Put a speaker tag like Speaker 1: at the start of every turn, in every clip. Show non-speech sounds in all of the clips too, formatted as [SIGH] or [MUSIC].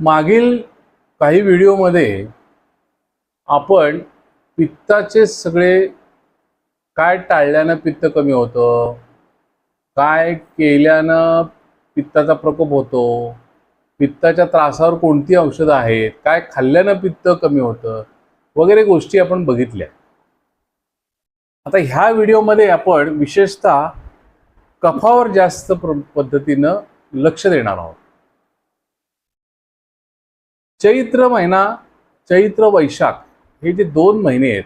Speaker 1: मागील काही व्हिडिओमध्ये आपण पित्ताचे सगळे काय टाळल्यानं पित्त कमी होतं? काय केल्यानं पित्ताचा प्रकोप होतो? पित्ताच्या त्रासावर कोणती औषधं आहेत? काय खाल्ल्यानं पित्त कमी होतं? वगैरे गोष्टी आपण बघितल्या. आता ह्या व्हिडिओमध्ये आपण विशेषतः कफावर जास्त प्र पद्धतीनं लक्ष देणार आहोत. चैत्र महिना चैत्र वैशाख हे जे दोन महिने आहेत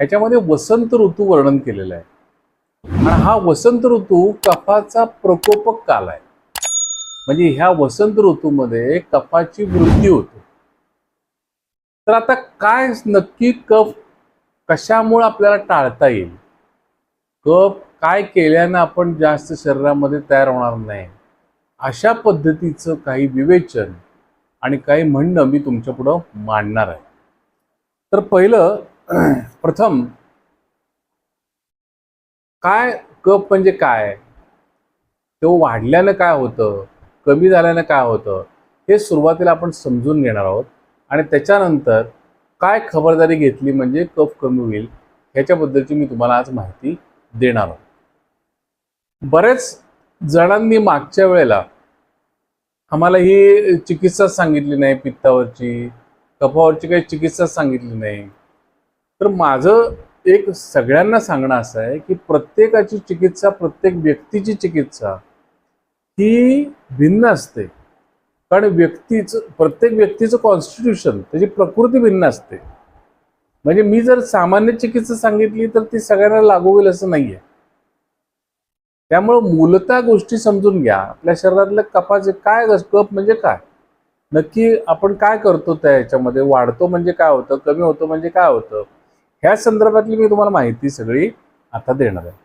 Speaker 1: ह्याच्यामध्ये वसंत ऋतू वर्णन केलेलं आहे. आणि हा वसंत ऋतू कफाचा प्रकोपक काल आहे. म्हणजे ह्या वसंत ऋतूमध्ये कफाची वृद्धी होते. तर आता काय नक्की कफ कशामुळे आपल्याला टाळता येईल? कफ काय केल्यानं आपण जास्त शरीरामध्ये तयार होणार नाही? अशा पद्धतीचं काही विवेचन आणि काही म्हणणं मी तुमच्या पुढं मांडणार आहे. तर पहिलं [CLEARS THROAT] प्रथम काय कप म्हणजे काय? तो वाढल्यानं काय होतं? कमी झाल्यानं काय होतं? हे सुरुवातीला आपण समजून घेणार आहोत. आणि त्याच्यानंतर काय खबरदारी घेतली म्हणजे कफ कमी होईल ह्याच्याबद्दलची मी तुम्हाला आज माहिती देणार आहोत. बरेच जणांनी मागच्या वेळेला आम्हाला ही चिकित्सा सांगितली नाही पित्तावरची कफावरची काही चिकित्सा सांगितली नाही. तर माझं एक सगळ्यांना सांगणं असं आहे की प्रत्येकाची चिकित्सा प्रत्येक व्यक्तीची चिकित्सा ही भिन्न असते. कारण व्यक्तीचं प्रत्येक व्यक्तीचं कॉन्स्टिट्यूशन त्याची प्रकृती भिन्न असते. म्हणजे मी जर सामान्य चिकित्सा सांगितली तर ती सगळ्यांना लागू होईल असं नाही आहे त्यामुळं मूलतः गोष्टी समजून घ्या. आपल्या शरीरातलं कपाचे काय कप म्हणजे काय? नक्की आपण काय करतो त्या ह्याच्यामध्ये? वाढतो म्हणजे काय होतं? कमी होतं म्हणजे काय होतं? ह्या संदर्भातली मी तुम्हाला माहिती सगळी आता देणार आहे.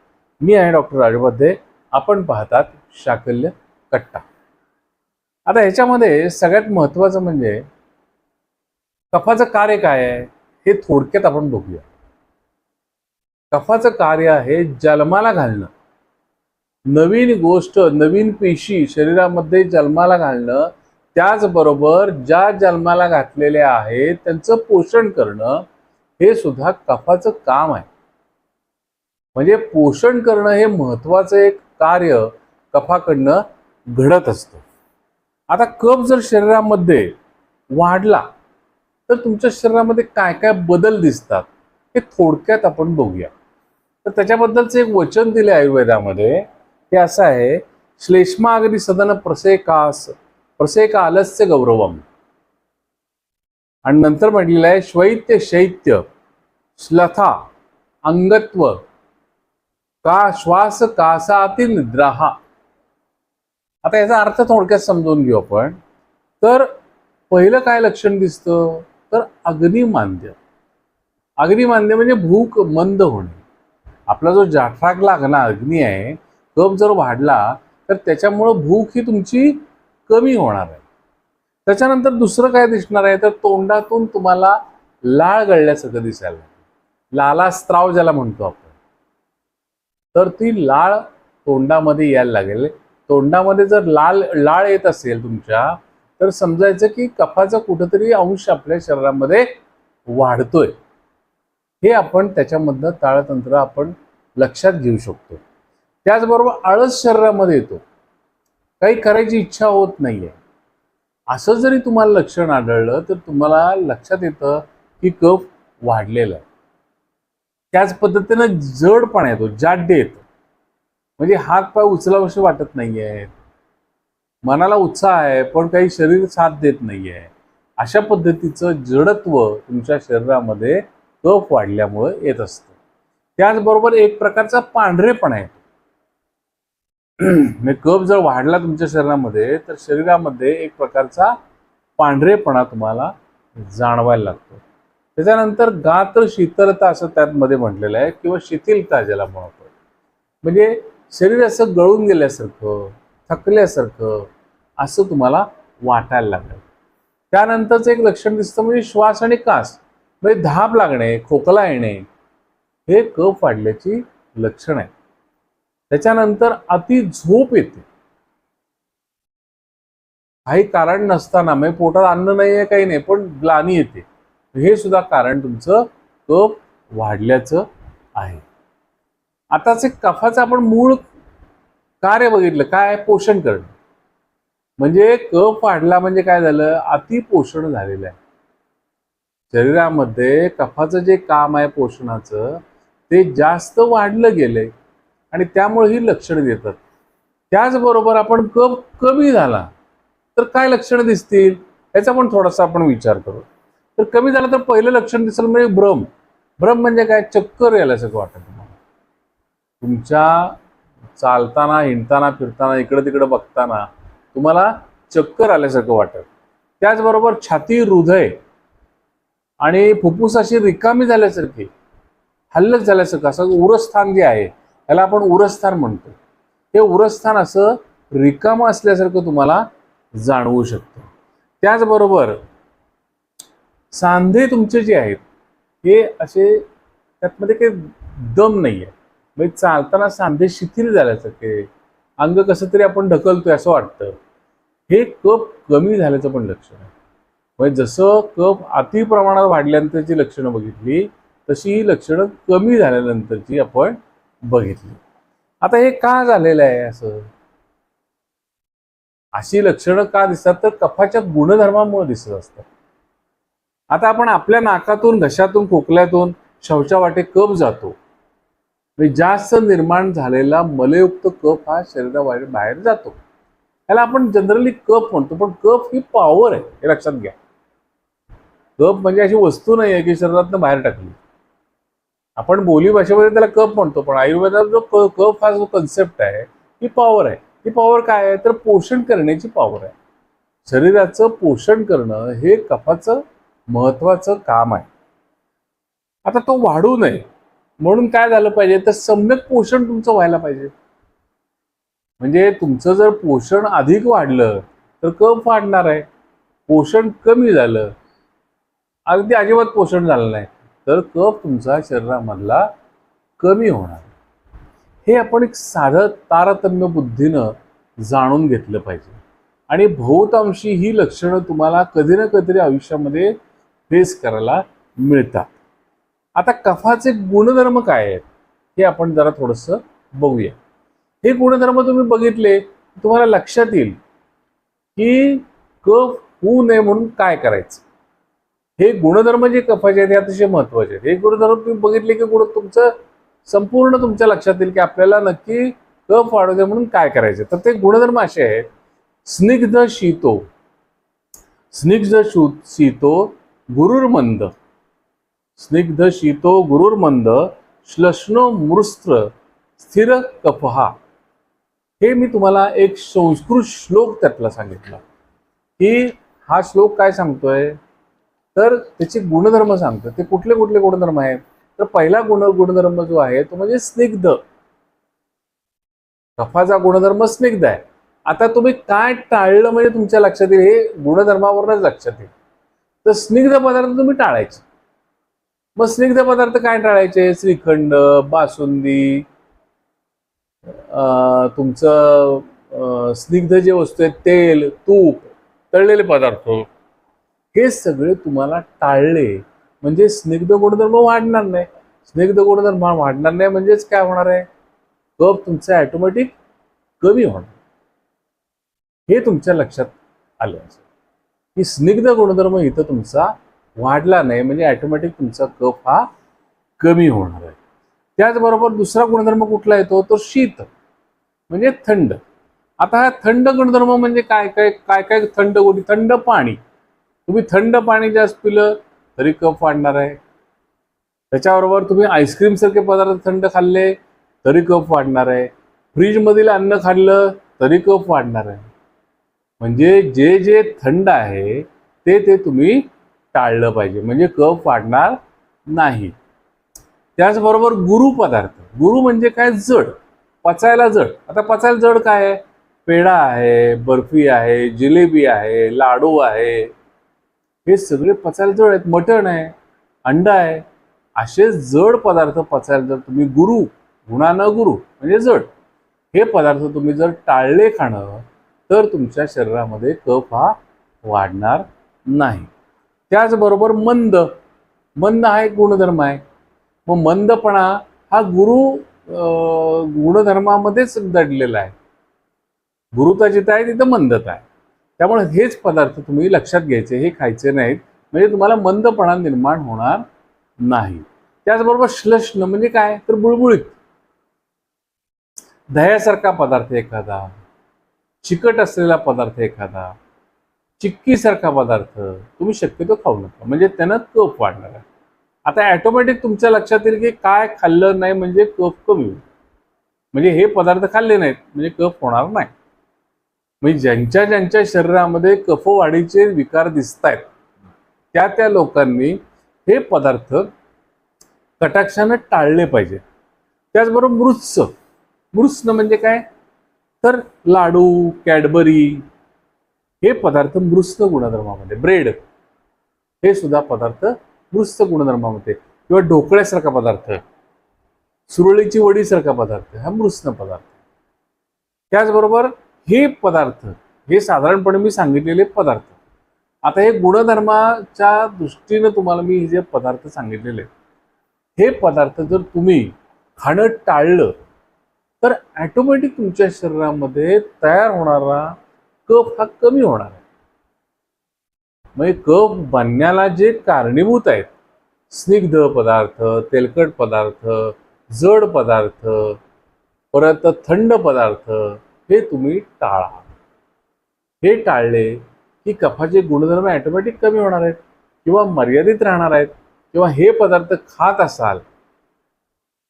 Speaker 1: मी आहे डॉक्टर राजमध्ये आपण पाहतात शाकल्य कट्टा. आता ह्याच्यामध्ये सगळ्यात महत्त्वाचं म्हणजे कफाचं कार्य काय आहे? हे थोडक्यात आपण बघूया. कफाचं कार्य आहे जन्माला घालणं. नवीन गोष्ट नवीन पेशी शरीरामध्ये जन्माला घालणं त्याचबरोबर ज्या जन्माला घातलेल्या आहेत त्यांचं पोषण करणं हे सुद्धा कफाचं काम आहे. म्हणजे पोषण करणं हे महत्वाचं एक कार्य कफाकडनं घडत असतं. आता कफ जर शरीरामध्ये वाढला तर तुमच्या शरीरामध्ये काय काय बदल दिसतात हे थोडक्यात आपण बघूया. तर त्याच्याबद्दलचं एक वचन दिले आयुर्वेदामध्ये. ते असं आहे श्लेष्मागरी सदन प्रसेकास प्रसेकालस्य गौरवम. आणि नंतर म्हटलेलं आहे श्वैत्य शैत्य श्लथा अंगत्व का श्वास कासातील निद्राहा. आता याचा अर्थ थोडक्यात समजून घेऊ आपण. तर पहिलं काय लक्षण दिसतं? तर अग्निमांद्य. अग्निमांद्य म्हणजे भूक मंद होणे. आपला जो जाठराग लागना अग्नी आहे कप जर वाढला तर त्याच्यामुळं भूक ही तुमची कमी होणार आहे. त्याच्यानंतर दुसरं काय दिसणार आहे? तर तोंडातून तुम्हाला लाळ गळल्यासारखं दिसायला लाला स्त्राव ज्याला म्हणतो आपण. तर ती लाळ तोंडामध्ये यायला लागेल. तोंडामध्ये जर लाल लाळ येत असेल तुमच्या तर समजायचं की कफाचा कुठंतरी अंश आपल्या शरीरामध्ये वाढतोय. हे आपण त्याच्यामधनं ताळतंत्र आपण लक्षात घेऊ शकतो. त्याचबरोबर आळस शरीरामध्ये येतो. काही करायची इच्छा होत नाहीये. असं जरी तुम्हाला लक्षण आढळलं तर तुम्हाला लक्षात येतं की कफ वाढलेला आहे. त्याच पद्धतीनं जडपणा येतो जाड्य येतो. म्हणजे हात पाय उचलावशी वाटत नाहीये. मनाला उत्साह आहे पण काही शरीर साथ देत नाही आहे अशा पद्धतीचं जडत्व तुमच्या शरीरामध्ये कफ वाढल्यामुळे येत असतं. त्याचबरोबर एक प्रकारचा पांढरेपणा येतो. [CLEARS THROAT] म्हणजे कफ जर वाढला तुमच्या शरीरामध्ये तर शरीरामध्ये एक प्रकारचा पांढरेपणा तुम्हाला जाणवायला लागतो. त्याच्यानंतर गात्र शीतलता असं त्यामध्ये म्हटलेलं आहे किंवा शिथिलता ज्याला म्हणतो. म्हणजे शरीर असं गळून गेल्यासारखं थकल्यासारखं असं तुम्हाला वाटायला लागलं. त्यानंतरचं एक लक्षण दिसतं म्हणजे श्वास आणि कास. म्हणजे धाप लागणे खोकला येणे हे कफ वाढल्याची लक्षण आहे त्याच्यानंतर अति झोप येते. काही कारण नसताना म्हणजे पोटात अन्न नाही आहे काही नाही पण ग्लानी येते. हे सुद्धा कारण तुमचं कफ वाढल्याचं आहे. आताच एक कफाचं आपण मूळ कार्य बघितलं. काय? पोषण करणं. म्हणजे कफ वाढला म्हणजे काय झालं? अतिपोषण झालेलं आहे. शरीरामध्ये कफाचं जे काम आहे पोषणाचं ते जास्त वाढलं गेलंय. आणि त्यामुळे ही लक्षणं देतात. त्याचबरोबर आपण कप कमी झाला तर काय लक्षणं दिसतील? याचा पण थोडासा आपण विचार करू. तर कमी झाला तर पहिलं लक्षण दिसेल म्हणजे भ्रम. भ्रम म्हणजे काय? चक्कर यायल्यासारखं वाटत तुम्हाला. तुमच्या चालताना हिंडताना फिरताना इकडं तिकडं बघताना तुम्हाला चक्कर आल्यासारखं वाटत. त्याचबरोबर छाती हृदय आणि फुफ्फुसाशी रिकामी झाल्यासारखी हल्लक झाल्यासारखं असं उरस्थान जे आहे याला आपण उरस्थान म्हणतो. हे उरस्थान असं रिकामं असल्यासारखं तुम्हाला जाणवू शकतं. त्याचबरोबर सांधे तुमचे जे आहेत हे असे त्यातमध्ये काही दम नाही आहे म्हणजे चालताना सांधे शिथिल झाल्यासारखे अंग कसं तरी आपण ढकलतोय असं वाटतं. हे कप कमी झाल्याचं पण लक्षण आहे. म्हणजे जसं कप अति प्रमाणात वाढल्यानंतरची लक्षणं बघितली तशी ही लक्षणं कमी झाल्यानंतरची आपण बघितली. आता हे का झालेलं आहे असं? अशी लक्षणं का दिसतात? तर कफाच्या गुणधर्मामुळे दिसत असतात. आता आपण आपल्या नाकातून घशातून खोकल्यातून शौचावाटे कप जातो. म्हणजे जास्त निर्माण झालेला मलयुक्त कफ हा शरीराबाहेर बाहेर जातो. याला आपण जनरली कफ म्हणतो पण कफ ही पॉवर आहे. हे लक्षात घ्या. कप म्हणजे अशी वस्तू नाही आहे की शरीरातनं बाहेर टाकली. आपण बोली भाषेमध्ये त्याला कप म्हणतो पण आयुर्वेदात जो क कफ हा जो कन्सेप्ट आहे ही पॉवर आहे. ही पॉवर काय आहे? तर पोषण करण्याची पॉवर आहे. शरीराचं पोषण करणं हे कफाचं महत्वाचं काम आहे. आता तो वाढू नये. म्हणून काय झालं पाहिजे? तर सम्यक पोषण तुमचं व्हायला पाहिजे. म्हणजे तुमचं जर पोषण अधिक वाढलं तर कफ वाढणार आहे. पोषण कमी झालं. अगदी अजिबात पोषण झालं नाही. तर कफ तुमचा शरीरामधला कमी होणार. हे आपण एक साधं तारतम्य बुद्धीनं जाणून घेतलं पाहिजे. आणि बहुतांशी ही लक्षणं तुम्हाला कधी ना कधीतरी आयुष्यामध्ये फेस करायला मिळतात. आता कफाचे गुणधर्म काय आहेत हे आपण जरा थोडंसं बघूया. हे गुणधर्म तुम्ही बघितले तुम्हाला लक्षात येईल की कफ होऊ नये म्हणून काय करायचं? हे गुणधर्म जे कफाचे आहेत हे अतिशय महत्त्वाचे आहेत. हे गुणधर्म तुम्ही बघितले की गुण तुमचं संपूर्ण तुमच्या लक्षात येईल की आपल्याला नक्की कफ वाढू दे म्हणून काय करायचं. तर ते गुणधर्म असे आहेत. स्निग्ध शीतो. स्निग्ध शू शीतो गुरुर्मंद स्निग्ध शीतो गुरुर्मंद श्लष्णो मृस्त्र. स्थिर कफहा. हे मी तुम्हाला एक संस्कृत श्लोक त्यातला सांगितला. की हा श्लोक काय सांगतोय? तर त्याचे गुणधर्म सांगतं ते कुठले कुठले गुणधर्म आहेत? तर पहिला गुण गुणधर्म जो आहे तो म्हणजे स्निग्ध. कफाचा गुणधर्म स्निग्ध आहे. आता तुम्ही काय टाळलं म्हणजे तुमच्या लक्षात येईल? हे गुणधर्मावरूनच लक्षात येईल. तर स्निग्ध पदार्थ तुम्ही टाळायचे. मग स्निग्ध पदार्थ काय टाळायचे? श्रीखंड बासुंदी तुमचं स्निग्ध जे वस्तू आहेत तेल तूप तळलेले पदार्थ. हे सगळे तुम्हाला टाळले. म्हणजे स्निग्ध गुणधर्म वाढणार नाही. स्निग्ध गुणधर्म वाढणार नाही म्हणजेच काय होणार आहे? कप तुमचं ॲटोमॅटिक कमी होणार. हे तुमच्या लक्षात आलं असेल. की स्निग्ध गुणधर्म इथं तुमचा वाढला नाही म्हणजे ॲटोमॅटिक तुमचा कफ हा कमी होणार आहे. त्याचबरोबर दुसरा गुणधर्म कुठला येतो? तो शीत म्हणजे थंड. आता हा थंड गुणधर्म म्हणजे काय काय काय काय थंड गोडी थंड पाणी. तुम्ही थंड पाणी जास्त पिलं तरी कफ वाढणार आहे. त्याच्याबरोबर तुम्ही आईस्क्रीम सारखे पदार्थ थंड खाल्ले तरी कफ वाढणार आहे. फ्रीजमधील अन्न खाल्लं तरी कफ वाढणार आहे. म्हणजे जे जे थंड आहे ते ते तुम्ही टाळलं पाहिजे. म्हणजे कफ वाढणार नाही. त्याचबरोबर गुरु पदार्थ. गुरु म्हणजे काय? जड. पचायला जड. आता पचायला जड काय आहे? पेढा आहे बर्फी आहे जिलेबी आहे लाडू आहे. हे सगळे पचायला जड आहेत. मटण आहे अंडा आहे. असे जड पदार्थ पचायला जर तुम्ही गुरु गुणा न गुरु म्हणजे जड. हे पदार्थ तुम्ही जर टाळले खाणं तर तुमच्या शरीरामध्ये कफ हा वाढणार नाही. त्याचबरोबर मंद. मंद हा एक गुणधर्म आहे. मग मंदपणा हा गुरु गुणधर्मामध्येच दडलेला आहे. गुरुता जिथं आहे तिथं मंदता आहे. त्यामुळे हेच पदार्थ तुम्ही लक्षात घ्यायचे हे खायचे नाहीत. म्हणजे तुम्हाला मंदपणा निर्माण होणार नाही. त्याचबरोबर श्लष्ण म्हणजे काय? तर बुळबुळीत. दह्यासारखा पदार्थ एखादा चिकट असलेला पदार्थ एखादा चिक्कीसारखा पदार्थ तुम्ही शक्यतो खाऊ नका. म्हणजे त्यानं कफ वाढणार आहे. आता ॲटोमॅटिक तुमच्या लक्षात येईल की काय खाल्लं नाही म्हणजे कफ कमी होईल. म्हणजे हे पदार्थ खाल्ले नाहीत म्हणजे कफ होणार नाही. म्हणजे ज्यांच्या ज्यांच्या शरीरामध्ये कफवाढीचे विकार दिसत आहेत त्या त्या लोकांनी हे पदार्थ कटाक्षानं टाळले पाहिजे. त्याचबरोबर मृत्स. मृत्सनं म्हणजे काय? तर लाडू कॅडबरी हे पदार्थ मृत्स गुणधर्मामध्ये ब्रेड हे सुद्धा पदार्थ मृत्स गुणधर्मामध्ये किंवा ढोकळ्यासारखा पदार्थ सुरळीची वडीसारखा पदार्थ हा मृत्स्न पदार्थ. त्याचबरोबर हे पदार्थ हे साधारणपणे मी सांगितलेले पदार्थ. आता हे गुणधर्माच्या दृष्टीनं तुम्हाला मी हे जे पदार्थ सांगितलेले हे पदार्थ जर तुम्ही खाणं टाळलं तर ॲटोमॅटिक तुमच्या शरीरामध्ये तयार होणारा कफ हा कमी होणार आहे. म्हणजे कफ बनण्याला जे कारणीभूत आहेत स्निग्ध पदार्थ तेलकट पदार्थ जड पदार्थ परत थंड पदार्थ हे तुम्ही टाळा. हे टाळले की कफाचे गुणधर्म ॲटोमॅटिक कमी होणार आहेत किंवा मर्यादित राहणार आहेत किंवा हे पदार्थ खात असाल.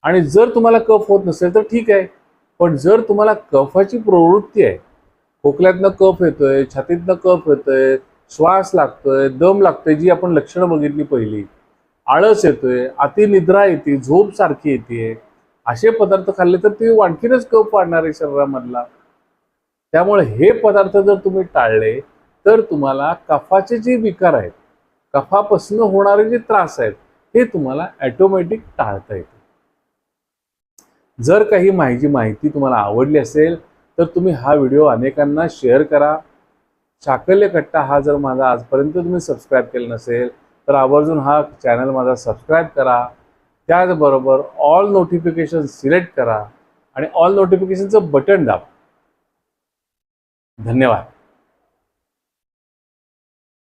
Speaker 1: आणि जर तुम्हाला कफ होत नसेल तर ठीक आहे पण जर तुम्हाला कफाची प्रवृत्ती आहे खोकल्यातनं कफ येतोय छातीतनं कफ येतोय श्वास लागतोय दम लागतोय जी आपण लक्षणं बघितली पहिली आळस येतोय अतिनिद्रा येते झोप सारखी येते असे पदार्थ खाल्ले तर ते आणखीनच कफ वाढणार आहे शरीरामधला. त्यामुळे हे पदार्थ जर तुम्ही टाळले तर तुम्हाला कफाचे जे विकार आहेत कफापासून होणारे जे त्रास आहेत हे तुम्हाला ॲटोमॅटिक टाळता येते. जर काही माहिती माहिती तुम्हाला आवडली असेल तर तुम्ही हा व्हिडिओ अनेकांना शेअर करा. साकल्य कट्टा हा जर माझा आजपर्यंत तुम्ही सबस्क्राईब केला नसेल तर आवर्जून हा चॅनल माझा सबस्क्राईब करा. त्याचबरोबर ऑल नोटिफिकेशन सिलेक्ट करा आणि ऑल नोटिफिकेशनचं बटन दाबा. धन्यवाद.